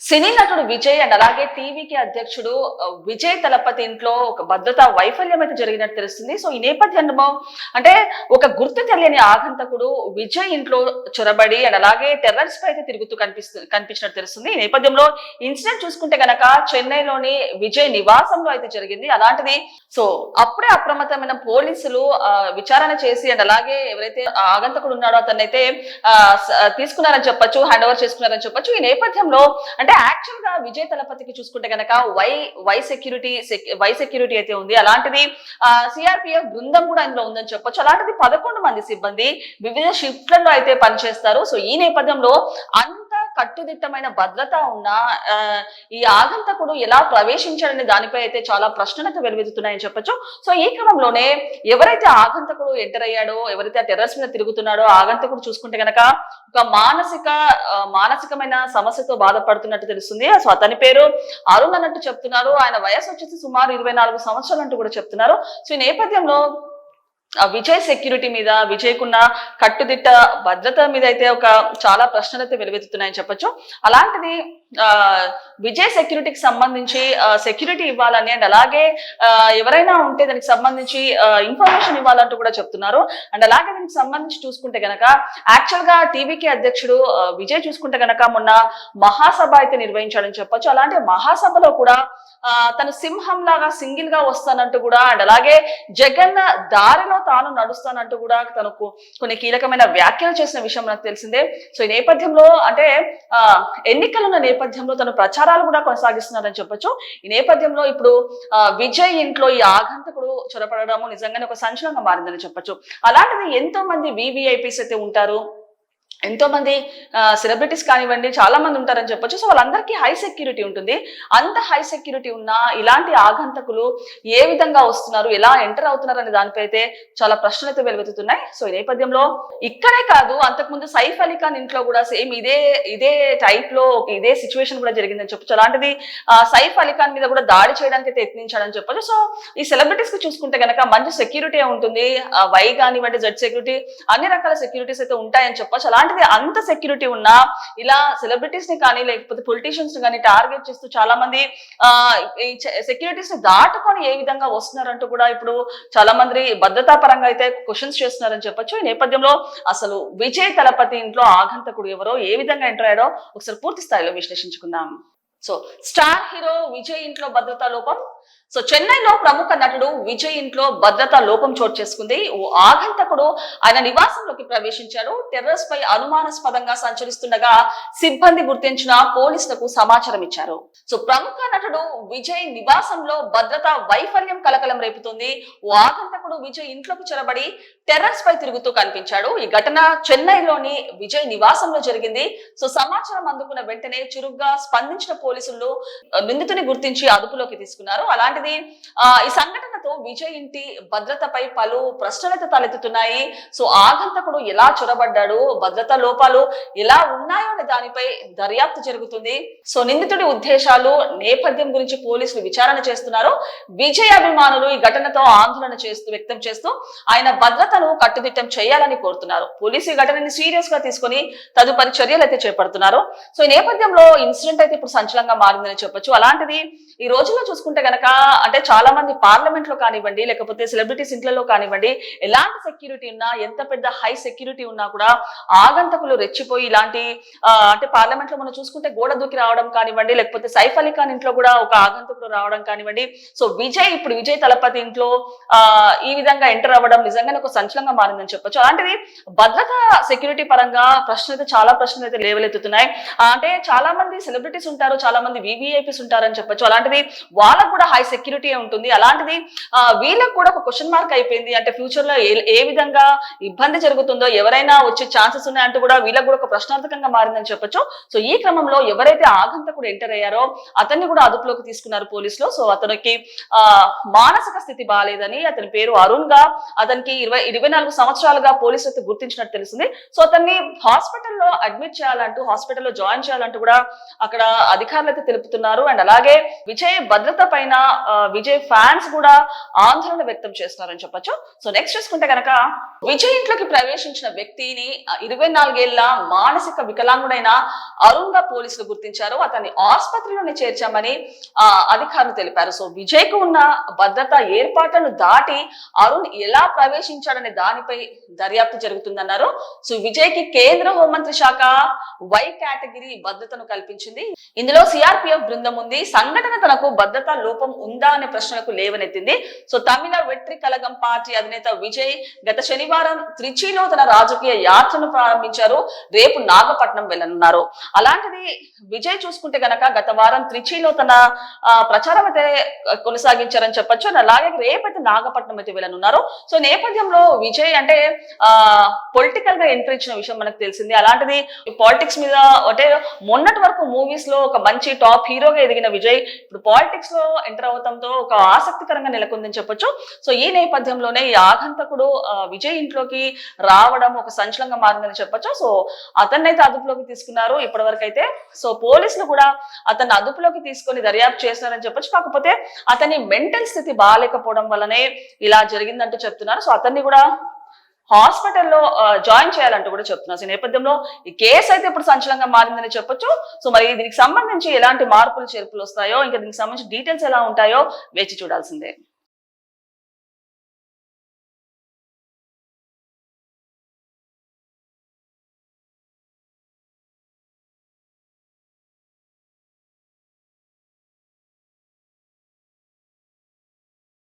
సినీ నటుడు విజయ్ అండ్ అలాగే టీవీకి అధ్యక్షుడు విజయ్ తలపతి ఇంట్లో ఒక భద్రతా వైఫల్యం అయితే జరిగినట్టు తెలుస్తుంది. సో ఈ నేపథ్యంలో అంటే ఒక గుర్తు తెలియని ఆగంతకుడు విజయ్ ఇంట్లో చొరబడి అండ్ అలాగే టెర్రర్స్ పై అయితే తిరుగుతూ కనిపిస్తు కనిపించినట్టు తెలుస్తుంది. ఈ నేపథ్యంలో ఇన్సిడెంట్ చూసుకుంటే గనక చెన్నైలోని విజయ్ నివాసంలో అయితే జరిగింది. అలాంటిది సో అప్పుడే అప్రమత్తమైన పోలీసులు ఆ, విచారణ చేసి అండ్ అలాగే ఎవరైతే ఆగంతకుడు ఉన్నాడో అతన్ని అయితే తీసుకున్నారని చెప్పొచ్చు హ్యాండ్ ఓవర్ చేసుకున్నారని చెప్పొచ్చు. ఈ నేపథ్యంలో అంటే యాక్చువల్గా విజయ్ తలపతికి చూసుకుంటే గనక Y Y security Y security అయితే ఉంది. అలాంటిది సిఆర్పిఎఫ్ బృందం కూడా ఇందులో ఉందని చెప్పొచ్చు. అలాంటిది పదకొండు మంది సిబ్బంది వివిధ షిఫ్ట్లలో అయితే పనిచేస్తారు. సో ఈ నేపథ్యంలో అంత కట్టుదిట్టమైన భద్రత ఉన్న ఆ, ఈ ఆగంతకుడు ఎలా ప్రవేశించాడనే దానిపై అయితే చాలా ప్రశ్నలతో వెలువెత్తుతున్నాయని చెప్పొచ్చు. సో ఈ క్రమంలోనే ఎవరైతే ఆగంతకుడు ఎంటర్ అయ్యాడో ఎవరైతే ఆ టెర్రస్ మీద తిరుగుతున్నాడో ఆగంతకుడు చూసుకుంటే గనక ఒక మానసిక మానసికమైన సమస్యతో బాధపడుతున్నట్టు తెలుస్తుంది. సో అతని పేరు అరుణ్ అన్నట్టు చెప్తున్నారు. ఆయన వయసు వచ్చేసి సుమారు ఇరవై నాలుగు సంవత్సరాలు అంటూ కూడా చెప్తున్నారు. సో ఈ నేపథ్యంలో విజయ్ సెక్యూరిటీ మీద విజయ్కున్న కట్టుదిట్ట భద్రత మీద అయితే ఒక చాలా ప్రశ్నలు అయితే వెలువెత్తుతున్నాయని చెప్పొచ్చు. అలాంటిది విజయ్ సెక్యూరిటీకి సంబంధించి సెక్యూరిటీ ఇవ్వాలని అండ్ అలాగే ఎవరైనా ఉంటే దానికి సంబంధించి ఇన్ఫర్మేషన్ ఇవ్వాలంటూ కూడా చెప్తున్నారు. అండ్ అలాగే దీనికి సంబంధించి చూసుకుంటే గనక యాక్చువల్గా టీవీకి అధ్యక్షుడు విజయ్ చూసుకుంటే గనక మొన్న మహాసభ అయితే నిర్వహించాడని చెప్పొచ్చు. అలాంటి మహాసభలో కూడా తను సింహం లాగా సింగిల్గా వస్తానంటూ కూడా అండ్ అలాగే జగన్ దారిలో తాను నడుస్తానంటూ కూడా తనకు కొన్ని కీలకమైన వ్యాఖ్యలు చేసిన విషయం నాకు తెలిసిందే. సో ఈ నేపథ్యంలో అంటే ఆ నేపథ్యం నేపథ్యంలో తన ప్రచారాలు కూడా కొనసాగిస్తున్నారని చెప్పొచ్చు. ఈ నేపథ్యంలో ఇప్పుడు ఆ, విజయ్ ఇంట్లో ఈ ఆగంతకుడు చొరపడము నిజంగానే ఒక సంచలనంగా మారిందని చెప్పొచ్చు. అలాంటిది ఎంతో మంది వివిఐపీస్ అయితే ఉంటారు? ఎంతో మంది సెలబ్రిటీస్ కానివ్వండి చాలా మంది ఉంటారని చెప్పొచ్చు. సో వాళ్ళందరికీ హై సెక్యూరిటీ ఉంటుంది. అంత హై సెక్యూరిటీ ఉన్న ఇలాంటి ఆగంతకులు ఏ విధంగా వస్తున్నారు ఎలా ఎంటర్ అవుతున్నారు అనే దానిపై అయితే చాలా ప్రశ్నలు అయితే వెలువెత్తుతున్నాయి. సో ఈ నేపథ్యంలో ఇక్కడే కాదు అంతకుముందు సైఫ్ అలీ ఖాన్ ఇంట్లో కూడా సేమ్ ఇదే ఇదే టైప్లో ఇదే సిచ్యువేషన్ కూడా జరిగిందని చెప్పొచ్చు. అలాంటిది సైఫ్ అలీ ఖాన్ మీద కూడా దాడి చేయడానికి అయితే యత్నించాడని చెప్పొచ్చు. సో ఈ సెలబ్రిటీస్కి చూసుకుంటే కనుక మంచి సెక్యూరిటీ ఉంటుంది వై కానివ్వండి జెడ్ సెక్యూరిటీ అన్ని రకాల సెక్యూరిటీస్ అయితే ఉంటాయని చెప్పొచ్చు. అలాంటిది అంత సెక్యూరిటీ ఉన్నా ఇలా సెలబ్రిటీస్ని కానీ లేకపోతే పొలిటీషియన్స్ని కానీ టార్గెట్ చేస్తూ చాలా మంది సెక్యూరిటీస్ని దాటుకొని ఏ విధంగా వస్తున్నారంటూ కూడా ఇప్పుడు చాలా మంది భద్రతా పరంగా అయితే క్వశ్చన్స్ చేస్తున్నారని చెప్పొచ్చు. ఈ నేపథ్యంలో అసలు విజయ్ తలపతి ఇంట్లో ఆగంతకుడు ఎవరో ఏ విధంగా ఎంటర్ అయ్యాడో ఒకసారి పూర్తి స్థాయిలో విశ్లేషించుకుందాం. సో స్టార్ హీరో విజయ్ ఇంట్లో భద్రతా లోపం సో చెన్నైలో ప్రముఖ నటుడు విజయ్ ఇంట్లో భద్రతా లోపం చోటు చేసుకుంది. ఓ ఆగంతకుడు ఆయన నివాసంలోకి ప్రవేశించాడు. టెర్రస్ పై అనుమానాస్పదంగా సంచరిస్తుండగా సిబ్బంది గుర్తించిన పోలీసులకు సమాచారం ఇచ్చారు. సో ప్రముఖ నటుడు విజయ్ నివాసంలో భద్రతా వైఫల్యం కలకలం రేపుతుంది. ఓ ఆగంతకుడు విజయ్ ఇంట్లోకి చొరబడి టెర్రస్ పై తిరుగుతూ కనిపించాడు. ఈ ఘటన చెన్నైలోని విజయ్ నివాసంలో జరిగింది. సో సమాచారం అందుకున్న వెంటనే చురుగ్గా స్పందించిన పోలీసులు నిందితుని గుర్తించి అదుపులోకి తీసుకున్నారు. అలాంటిది ఈ సంఘటన సంఘటనతో విజయ్ ఇంటి భద్రతపై పలు ప్రశ్నలైతే తలెత్తుతున్నాయి. సో ఆగంతకుడు ఎలా చొరబడ్డాడు? భద్రతా లోపాలు ఎలా ఉన్నాయో అనే దానిపై దర్యాప్తు జరుగుతుంది. సో నిందితుడి ఉద్దేశాలు నేపథ్యం గురించి పోలీసులు విచారణ చేస్తున్నారు. విజయ్ అభిమానులు ఈ ఘటనతో ఆందోళన చేస్తూ వ్యక్తం చేస్తూ ఆయన భద్రతను కట్టుదిట్టం చేయాలని కోరుతున్నారు. పోలీసు ఈ ఘటనని సీరియస్గా తీసుకొని తదుపరి చర్యలు అయితే చేపడుతున్నారు. సో ఈ నేపథ్యంలో ఇన్సిడెంట్ అయితే ఇప్పుడు సంచలనంగా మారిందని చెప్పొచ్చు. అలాంటిది ఈ రోజుల్లో చూసుకుంటే గనక అంటే చాలా మంది పార్లమెంట్లో కానివ్వండి లేకపోతే సెలబ్రిటీస్ ఇంట్లలో కానివ్వండి ఎలాంటి సెక్యూరిటీ ఉన్నా ఎంత పెద్ద హై సెక్యూరిటీ ఉన్నా కూడా ఆగంతకులు రెచ్చిపోయి ఇలాంటి అంటే పార్లమెంట్లో మనం చూసుకుంటే గోడ దూకి రావడం కానివ్వండి లేకపోతే సైఫ్ అలీ ఖాన్ ఇంట్లో కూడా ఒక ఆగంతకుడు రావడం కానివ్వండి. సో విజయ్ ఇప్పుడు విజయ్ తలపతి ఇంట్లో ఈ విధంగా ఎంటర్ అవ్వడం నిజంగానే ఒక సంచలనంగా మారిందని చెప్పొచ్చు. అలాంటిది భద్రత సెక్యూరిటీ పరంగా ప్రశ్నలు అయితే చాలా ప్రశ్నలు అయితే లేవలెత్తుతున్నాయి. అంటే చాలా మంది సెలబ్రిటీస్ ఉంటారు చాలా మంది వివిఐపీస్ ఉంటారని చెప్పొచ్చు. అలాంటిది వాళ్ళకు కూడా హై సెక్యూరిటీ ఉంటుంది. అలాంటిది వీళ్ళకు కూడా ఒక క్వశ్చన్ మార్క్ అయిపోయింది. అంటే ఫ్యూచర్లో ఏ ఏ విధంగా ఇబ్బంది జరుగుతుందో ఎవరైనా వచ్చే ఛాన్సెస్ ఉన్నాయంటూ కూడా వీళ్ళకు కూడా ఒక ప్రశ్నార్థకంగా మారిందని చెప్పొచ్చు. సో ఈ క్రమంలో ఎవరైతే ఆగంతకుడు ఎంటర్ అయ్యారో అతన్ని కూడా అదుపులోకి తీసుకున్నారు పోలీసులు. సో అతనికి ఆ మానసిక స్థితి బాగాలేదని అతని పేరు అరుణ్గా అతనికి ఇరవై ఇరవై నాలుగు సంవత్సరాలుగా పోలీసులు అయితే గుర్తించినట్టు తెలిసింది సో అతన్ని హాస్పిటల్లో అడ్మిట్ చేయాలంటూ హాస్పిటల్లో జాయిన్ చేయాలంటూ కూడా అక్కడ అధికారులు అయితే తెలుపుతున్నారు. అండ్ అలాగే విజయ్ భద్రత పైన విజయ్ ఫ్యాన్స్ కూడా ఆందోళన వ్యక్తం చేస్తున్నారని చెప్పొచ్చు. సో నెక్స్ట్ చూసుకుంటే గనక విజయ్ ఇంట్లోకి ప్రవేశించిన వ్యక్తిని ఇరవై నాలుగేళ్ళ మానసిక వికలాంగుడైన అరుణ్గా పోలీసులు గుర్తించారు. అతన్ని ఆసుపత్రిలోనే చేర్చామని అధికారులు తెలిపారు. సో విజయ్కు ఉన్న భద్రత ఏర్పాట్లను దాటి అరుణ్ ఎలా ప్రవేశించాడనే దానిపై దర్యాప్తు జరుగుతుందన్నారు. సో విజయ్కి కేంద్ర హోంమంత్రి శాఖ వై కేటగిరీ భద్రతను కల్పించింది. ఇందులో సిఆర్పిఎఫ్ బృందం ఉంది. సంఘటన తనకు భద్రతా లోపం ఉందా అనే ప్రశ్నలకు లేవనెత్తింది. సో తమిళ వెట్రి కలగం పార్టీ అధినేత విజయ్ గత శనివారం త్రిచిలో తన రాజకీయ యాత్రను ప్రారంభించారు. రేపు నాగపట్నం వెళ్ళనున్నారు. అలాంటిది విజయ్ చూసుకుంటే గనక గత వారం త్రిచిలో తన ప్రచారం అయితే కొనసాగించారని చెప్పొచ్చు. అలాగే రేపైతే నాగపట్నం అయితే వెళ్ళనున్నారు. సో నేపథ్యంలో విజయ్ అంటే ఆ పొలిటికల్గా ఎంట్రీ ఇచ్చిన విషయం మనకు తెలిసింది. అలాంటిది పాలిటిక్స్ మీద అంటే మొన్నటి వరకు మూవీస్లో ఒక మంచి టాప్ హీరోగా ఎదిగిన విజయ్ ఇప్పుడు పాలిటిక్స్లో ఎంటర్ అవడంతో ఒక ఆసక్తికరంగా నెలకొందని చెప్పొచ్చు. సో ఈ నేపథ్యంలోనే ఈ ఆగంతకుడు విజయ్ ఇంట్లోకి రావడం ఒక సంచలనంగా మారిందని చెప్పొచ్చు. సో అతన్ని అయితే అదుపులోకి తీసుకున్నారు ఇప్పటి వరకు అయితే సో పోలీసులు కూడా అతన్ని అదుపులోకి తీసుకొని దర్యాప్తు చేస్తున్నారని చెప్పొచ్చు. కాకపోతే అతని మెంటల్ స్థితి బాగాలేకపోవడం వల్లనే ఇలా జరిగిందంటూ చెప్తున్నారు. సో అతన్ని కూడా హాస్పిటల్లో జాయిన్ చేయాలంటూ కూడా చెప్తున్నారు. ఈ నేపథ్యంలో ఈ కేసు అయితే ఇప్పుడు సంచలనంగా మారిందని చెప్పొచ్చు. సో మరి దీనికి సంబంధించి ఎలాంటి మార్పులు చేర్పులు వస్తాయో ఇంకా దీనికి సంబంధించి డీటెయిల్స్ ఎలా ఉంటాయో వేచి చూడాల్సిందే.